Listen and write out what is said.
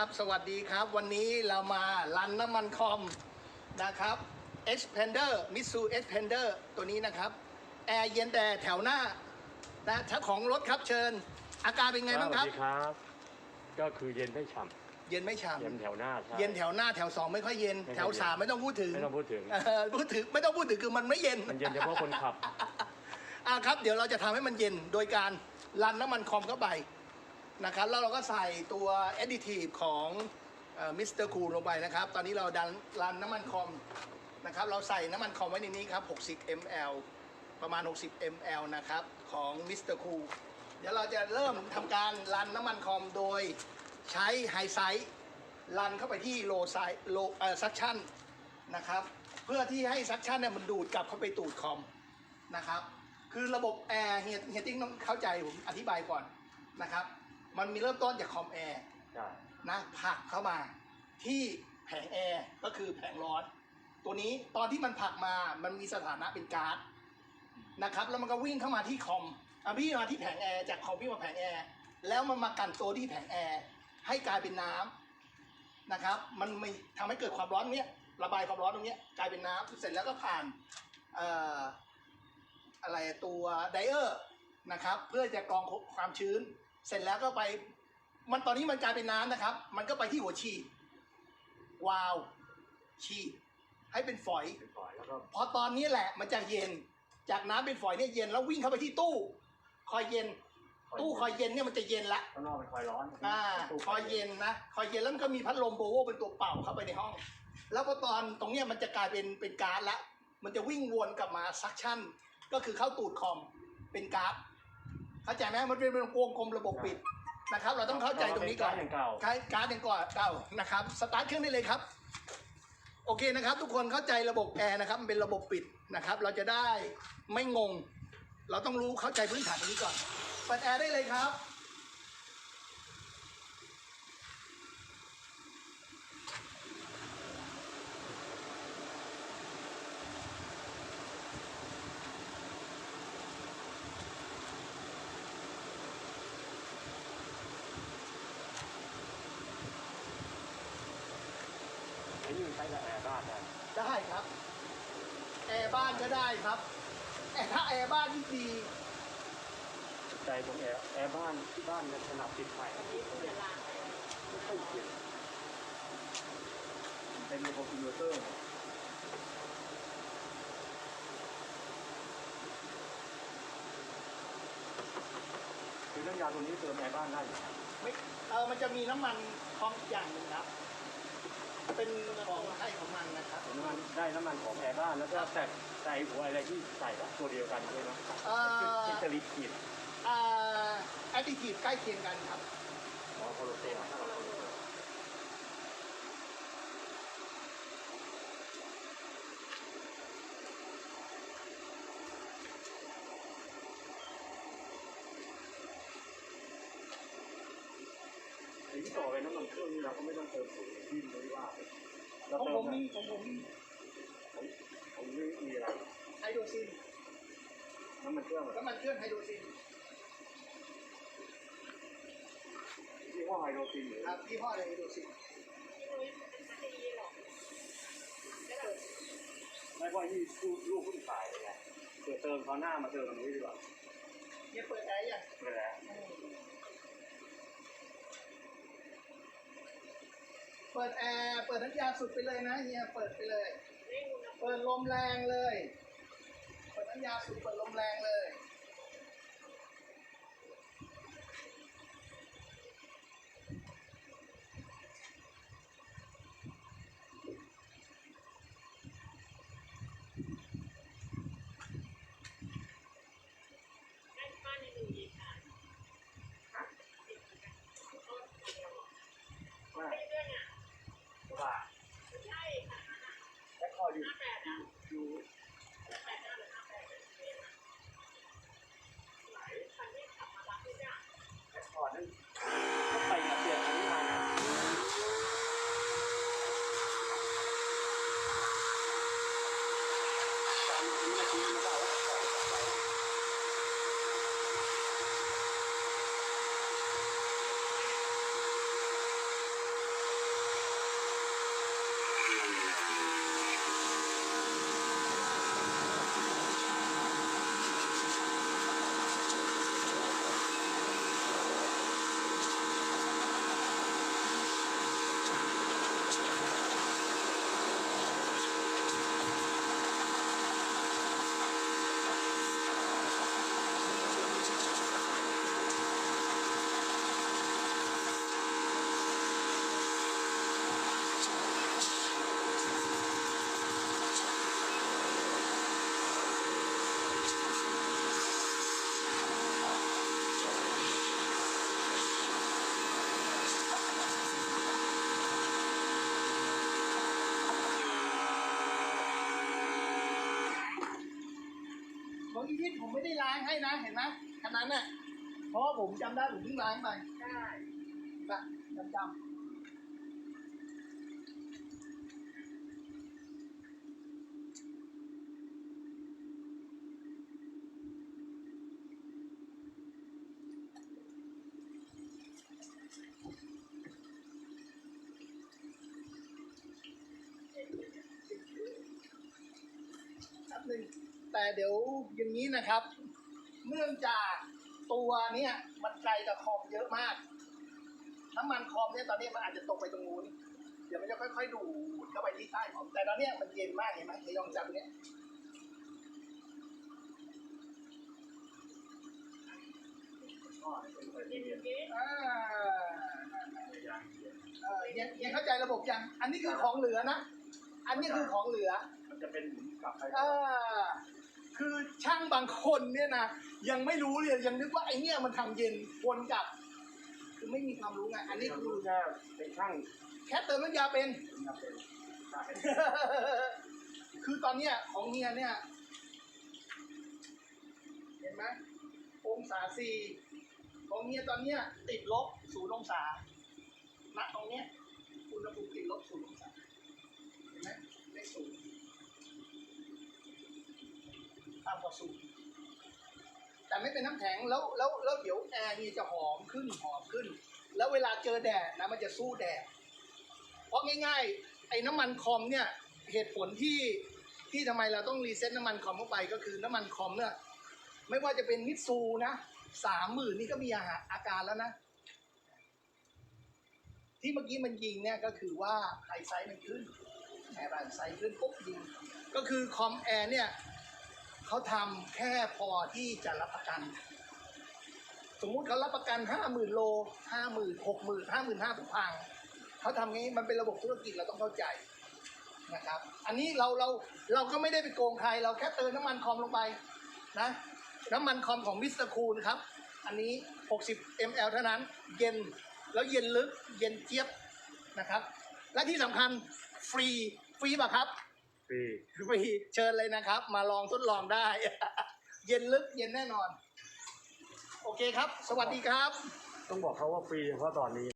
ครับ สวัสดีครับ วันนี้เรามารันน้ำมันคอมนะครับ Expander Mitsu Expander ตัวนี้นะครับ แอร์เย็นแต่แถวหน้านะเจ้าของรถครับเชิญ อาการเป็นไงบ้างครับ สวัสดีครับ ก็คือเย็นไม่ฉ่เย็นไม่ฉ่ำเย็นแถวหน้าใช่ำเย็นแถวหน้าแถวสองไม่ค่อยเย็น ไม่ค่อยเย็น แถวสามไม่ต้องพูดถึงไม่ต้องพูดถึง เออพูดถึงไม่ต้องพูดถึงคือมันไม่เย็น มันเย็นเฉพาะคนขับ อะครับเดี๋ยวเราจะทำให้มันเย็นโดยการรันน้ำมันคอมเข้าไป นะครับแล้วเราก็ใส่ตัว additive ของมิสเตอร์คูลลงไปนะครับ ตอนนี้เราดันรันน้ำมันคอมนะครับ เราใส่น้ำมันคอมไว้ในนี้ครับ 60 ml ประมาณ 60 ml นะครับ ของมิสเตอร์คูลเดี๋ยวเราจะเริ่มทำการรันน้ำมันคอมโดยใช้ไฮไซส์รันเข้าไปที่โลไซโลเอ่อซักชั่นนะครับ เพื่อที่ให้ซักชั่นเนี่ยมันดูดกลับเข้าไปตูดคอมนะครับ คือระบบแอร์เฮียเฮียติ้งต้องเข้าใจผมอธิบายก่อนนะครับ มันมีเริ่มต้นจากคอมแอร์ใช่นะผลักเข้ามาที่แผงแอร์ก็คือแผงร้อน ตัวนี้ตอนที่มันผลักมามันมีสถานะเป็นก๊าซนะครับแล้วมันก็วิ่งเข้ามาที่คอมอะพี่งมาที่แผงแอร์จากคอมวิ่งมาแผงแอร์แล้วมันมากันตัวที่แผงแอร์ให้กลายเป็นน้ำนะครับ มันไม่ทำให้เกิดความร้อนตรงเนี้ยระบายความร้อนตรงเนี้ยกลายเป็นน้ำเสร็จแล้วก็ผ่านเอ่ออะไรตัวไดเออร์นะครับ เพื่อจะกรองความชื้น เสร็จแล้วก็ไป มันตอนนี้มันกลายเป็นน้ำนะครับ มันก็ไปที่หัวฉีดวาล์วฉีดให้เป็นฝอยเป็นฝอยแล้วก็พอตอนนี้แหละมันจะเย็น จากน้ำเป็นฝอยเนี่ยเย็นแล้ววิ่งเข้าไปที่ตู้ คอยเย็น ตู้คอยเย็นเนี่ยมันจะเย็นละข้างนอกเป็นคอยร้อนอ่าคอยเย็นนะคอยเย็นแล้วมันก็มีพัดลมโบโวเป็นตัวเป่าเข้าไปในห้อง แล้วพอตอนตรงเนี้ยมันจะกลายเป็นเป็นก๊าซละมันจะวิ่งวนกลับมาซักชั่น ก็คือเข้าตูดคอมเป็นก๊าซ เข้าใจไหมมันเป็นเป็นวงกลมระบบปิดนะครับ เราต้องเข้าใจตรงนี้ก่อนอย่างเก่าใช้ก๊าซอย่างก่อนเก่านะครับสตาร์ทเครื่องได้เลยครับ โอเคนะครับ ทุกคนเข้าใจระบบแอร์นะครับมันเป็นระบบปิดนะครับ เราจะได้ไม่งง เราต้องรู้เข้าใจพื้นฐานตรงนี้ก่อนเปิดแอร์ได้เลยครับ ช้กับแอร์บ้านได้ได้ครับ แอร์บ้านก็ได้ครับแต่ถ้าแอร์บ้านที่ดีใจตรงแอร์แอร์บ้านที่บ้านเนี่ยขนาดติดไฟไม่ค่อยเย็นเป็นระบบอินเวอร์เตอร์เนี่ยคือน้ำยาตัวนี้เติมแอร์บ้านได้อยู่ครับไม่เออมันจะมีน้ำมันคอมอีกอย่างหนึ่งครับ เป็นของให้ของมันนะครับน้ำมันได้น้ำมันของแอร์บ้านแล้วก็แต่ใส่หัวอะไรที่ใส่ก็ตัวเดียวกันใช่ไหมเอ่อที่จะลิขีดอ่าแอดดิทีฟใกล้เคียงกันครับ อ๋อโคโลเซนถึ งต่อไปน้ำมันเครื่องนี่เราก็ไม่ต้องเติมปุ๋ยที่ไม่ว่าเราของเติผมมมีของผมมีผมไม่มีอะไรไฮโดรซินน้ำมันเครื่องอะน้ำมันเครื่องไฮโดรซินที่ห้อไฮโดรซินหรือครับยี่ห้ออะไรไฮโดรซินไม่ว่าที่ลูกลูกผู้ชายเลยไงเกิดเติมเขาวหน้ามาเติมอันนี้ดีกว่าเนี่ยเปิดแอร์ยังไม่แล้ว เปิดแอร์ เปิดน้ำยาสุดไปเลยนะเฮีย เปิดไปเลย เปิดลมแรงเลย เปิดน้ำยาสุดเปิดลมแรงเลย อีพิษผมไม่ได้ล้างให้นะ เห็นไหมคันนั้นน่ะ เพราะว่าผมจำได้ผมเพิ่งล้างไปได้นะจำจำหนึ่ง แต่เดี๋ยวอย่างนี้นะครับ เนื่องจากตัวเนี้ยมันไกลกับคอมเยอะมาก น้ำมันคอมเนี่ยตอนนี้มันอาจจะตกไปตรงนู้น เดี๋ยวมันจะค่อยๆดูดเข้าไปที่ใต้คอมแต่ตอนเนี้ยมันเย็นมากเห็นไหมเดี๋ยวลองจับเนี้ยก็เป็นไปเย็ที่นเย็นเย็นอ่าในยางเย็นเออเย็นเย็นเข้าใจระบบยัง อันนี้คือของเหลือนะ อันนี้คือของเหลือ มันจะเป็นหมุนกลับไปอ่า คือช่างบางคนเนี่ยนะยังไม่รู้เลยยังนึกว่าไอเนี่ยมันทำเย็นวนกลับ คือไม่มีความรู้ไงอันนี้คืออแค่เป็นช่างแค่เติมน้ำยาเป็นทำเป็นคือตอนเนี้ยของเฮียเนี่ย เห็นไหมองศาสี่ของเฮียตอนเนี้ย ติดลบศูนย์องศาณตรงเนี้ยอุณหภูมิติดลบศูนย์องศาเห็นไหมเลขศูนย์ ต่ำกว่าศูนย์แต่ไม่เป็นน้ำแข็งแล้วแล้วแล้วเดี๋ยวแอร์นี่จะหอมขึ้นหอมขึ้น แล้วเวลาเจอแดดนะมันจะสู้แดดเพราะง่ายๆ ไอ้น้ำมันคอมเนี่ยเหตุผลที่ที่ทำไมเราต้องรีเซ็ตน้ำมันคอมเข้าไปก็คือน้ำมันคอมเนี่ยไม่ว่าจะเป็นมิตซูนะสามหมื่นนี่ก็มีอาหารอาการแล้วนะ ที่เมื่อกี้มันยิงเนี่ยก็คือว่าไฮไซส์มันขึ้นแอร์บานไซส์ขึ้นปุ๊บยิง ก็คือคอมแอร์เนี่ย เขาทำแค่พอที่จะรับประกัน สมมุติเขารับประกันห้าหมื่นโลห้าหมื่นหกหมื่นห้าหมื่นห้าพังเขาทำงี้มันเป็นระบบธุรกิจเราต้องเข้าใจนะครับ อันนี้เราเราเราก็ไม่ได้ไปโกงใคร เราแค่เติมน้ำมันคอมลงไปนะน้ำมันคอมของมิสเตอร์คูลครับ อันนี้ 60 ml เท่านั้น เย็นแล้วเย็นลึก เย็นเจี๊ยบนะครับ และที่สำคัญฟรี ฟรีป่ะครับ ปีฟรีเชิญเลยนะครับ มาลองทดลองได้ เย็นลึกเย็นแน่นอน โอเคครับ สวัสดีครับ ต้องบอกเขาว่าฟรีเฉพาะตอนนี้